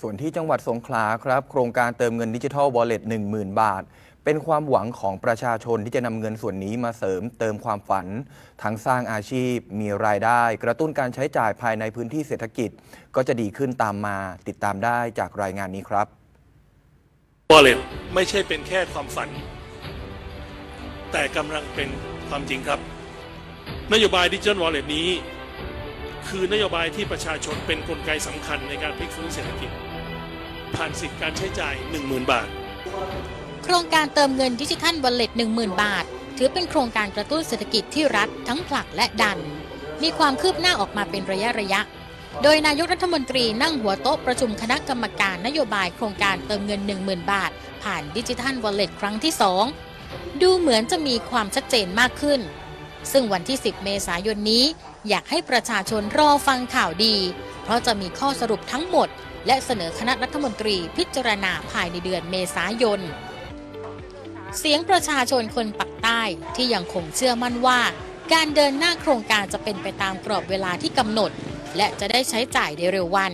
ส่วนที่จังหวัดสงขลาครับ โครงการเติมเงินดิจิทัลวอลเล็ต10,000 บาท เป็นความหวังของประชาชนที่จะนำเงินส่วนนี้มาเสริมเติมความฝัน ทั้งสร้างอาชีพ มีรายได้ กระตุ้นการใช้จ่ายภายในพื้นที่เศรษฐกิจ ก็จะดีขึ้นตามมา ติดตามได้จากรายงานนี้ครับ Wallet ไม่ใช่เป็นแค่ความฝัน แต่กำลังเป็นความจริงครับ นโยบายดิจิทัลวอลเล็ตนี้ คือนโยบายที่ประชาชนเป็นนกลไกสำคัญในการพลิกฟื้นเศรษฐกิจ ผ่านสิทธิการใช้จ่าย 10,000 บาท โครงการเติมเงินดิจิทัลวอลเลต10,000 บาท ถือเป็นโครงการกระตุ้นเศรษฐกิจที่รัฐทั้งผลักและดัน มีความคืบหน้าออกมาเป็นระยะระยะ โดยนายกรัฐมนตรีนั่งหัวโต๊ะประชุมคณะกรรมการนโยบายโครงการเติมเงิน 10,000 บาท ผ่านดิจิทัลวอลเล็ตครั้งที่ 2 ดูเหมือนจะมีความชัดเจนมากขึ้น ซึ่งวันที่ 10 เมษายนนี้ อยากให้ประชาชนรอฟังข่าวดี เพราะจะมีข้อสรุปทั้งหมด และเสนอคณะรัฐมนตรีพิจารณาภายในเดือนเมษายน เสียงประชาชนคนปักใต้ที่ยังคงเชื่อมั่นว่า การเดินหน้าโครงการจะเป็นไปตามกรอบเวลาที่กำหนด และจะได้ใช้จ่ายในเร็ววัน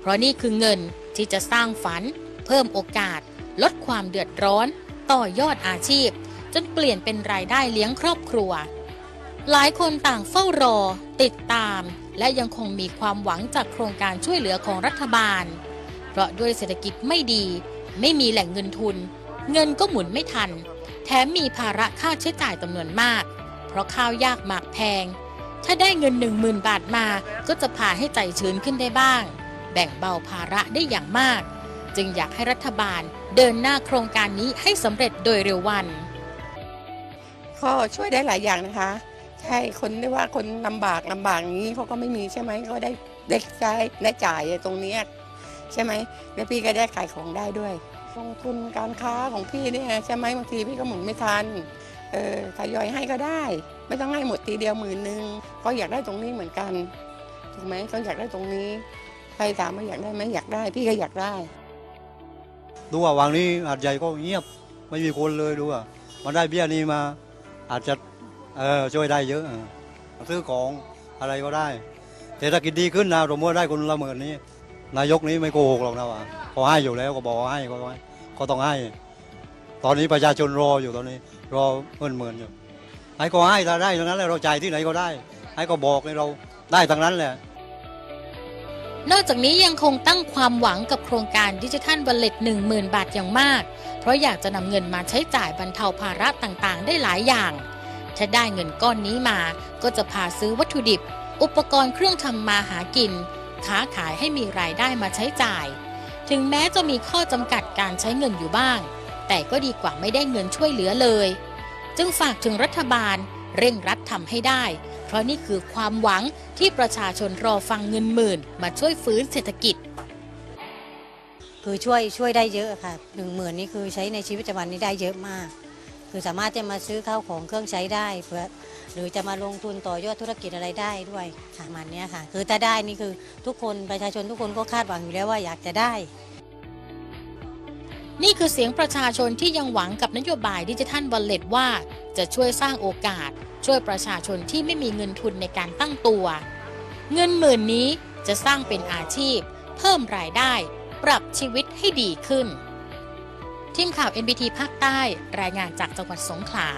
เพราะนี่คือเงินที่จะสร้างฝัน เพิ่มโอกาส ลดความเดือดร้อน ต่อยอดอาชีพ จนเปลี่ยนเป็นรายได้เลี้ยงครอบครัว หลายคนต่างเฝ้ารอ ติดตาม และยังคงมีความหวังจากโครงการช่วยเหลือของรัฐบาล เพราะด้วยเศรษฐกิจไม่ดี ไม่มีแหล่งเงินทุน เงินก็หมุนไม่ทัน แถมมีภาระค่าใช้จ่ายจำนวนมาก เพราะข้าวยากหมากแพง ถ้าได้เงิน1 0,000บาทมาก็จะพาให้ใจชื้นขึ้นได้บ้าง แบ่งเบาภาระได้อย่างมาก จึงอยากให้รัฐบาลเดินหน้าโครงการนี้ให้สำเร็จโดยเร็ววันก็ช่วยได้หลายอย่างนะคะ ใช่คนที่ว่าคนลำบากลำบากอย่างนี้เขาก็ไม่มีใช่ไหมก็ได้ได้ใช้ได้จ่ายตรงเนี้ยใช่ไหมแล้วพี่ก็ได้ขายของได้ด้วยลงทุนการค้าของพี่เนี่ยใช่ไหมบางทีพี่ก็หมุนไม่ทันเออทยอยให้ก็ได้ ไม่ต้องให้หมดทีเดียวหมื่นหนึ่งก็อยากได้ตรงนี้เหมือนกันถูกไหมก็อยากได้ตรงนี้ใครถามว่าอยากได้ไหมอยากได้ พี่ก็อยากได้ ดูว่าวังนี้หาดใหญ่ก็เงียบ ไม่มีคนเลยดูว่ามันได้เบี้ยนี้มา อาจจะ เออช่วยได้เยอะเออซื้อของอะไรก็ได้เศรษฐกิจดีขึ้นนะสมมติว่าได้คนละหมื่นนี้ นายกนี้ไม่โกหกหรอกนะว่าเขาให้อยู่แล้วก็บอกให้ก็ให้ก็ต้องให้ ตอนนี้ประชาชนรออยู่ตอนนี้ รอเงินหมื่นอยู่ให้ก็ให้ถ้าได้ทั้งนั้นแหละเราจ่ายที่ไหนก็ได้ ให้ก็บอกให้เราได้ทั้งนั้นแหละนอกจากนี้ยังคงตั้งความหวังกับโครงการดิจิทัลวอลเลต10,000 บาทอย่างมาก เพราะอยากจะนำเงินมาใช้จ่ายบรรเทาภาระต่างๆ ได้หลายอย่าง ถ้าได้เงินก้อนนี้มา ก็จะพาซื้อวัตถุดิบ อุปกรณ์เครื่องทำมาหากิน ค้าขายให้มีรายได้มาใช้จ่าย ถึงแม้จะมีข้อจำกัดการใช้เงินอยู่บ้าง แต่ก็ดีกว่าไม่ได้เงินช่วยเหลือเลย จึงฝากถึงรัฐบาลเร่งรัดทำให้ได้ เพราะนี่คือความหวังที่ประชาชนรอฟังเงินหมื่น มาช่วยฟื้นเศรษฐกิจ คือช่วยช่วยได้เยอะค่ะหนึ่งหมื่นนี่คือใช้ในชีวิตประจำวันนี้ได้เยอะมาก คือสามารถจะมาซื้อข้าวของเครื่องใช้ได้เพื่อหรือจะมาลงทุนต่อยอดธุรกิจอะไรได้ด้วยค่ะมันเนี้ยค่ะ คือถ้าได้นี่คือทุกคนประชาชนทุกคนก็คาดหวังอยู่แล้วว่าอยากจะได้ นี่คือเสียงประชาชนที่ยังหวังกับนโยบายดิจิทัลวอลเล็ตว่า จะช่วยสร้างโอกาส ช่วยประชาชนที่ไม่มีเงินทุนในการตั้งตัว เงินหมื่นนี้จะสร้างเป็นอาชีพ เพิ่มรายได้ ปรับชีวิตให้ดีขึ้น ทีมข่าว NBT ภาคใต้รายงานจากจังหวัดสงขลา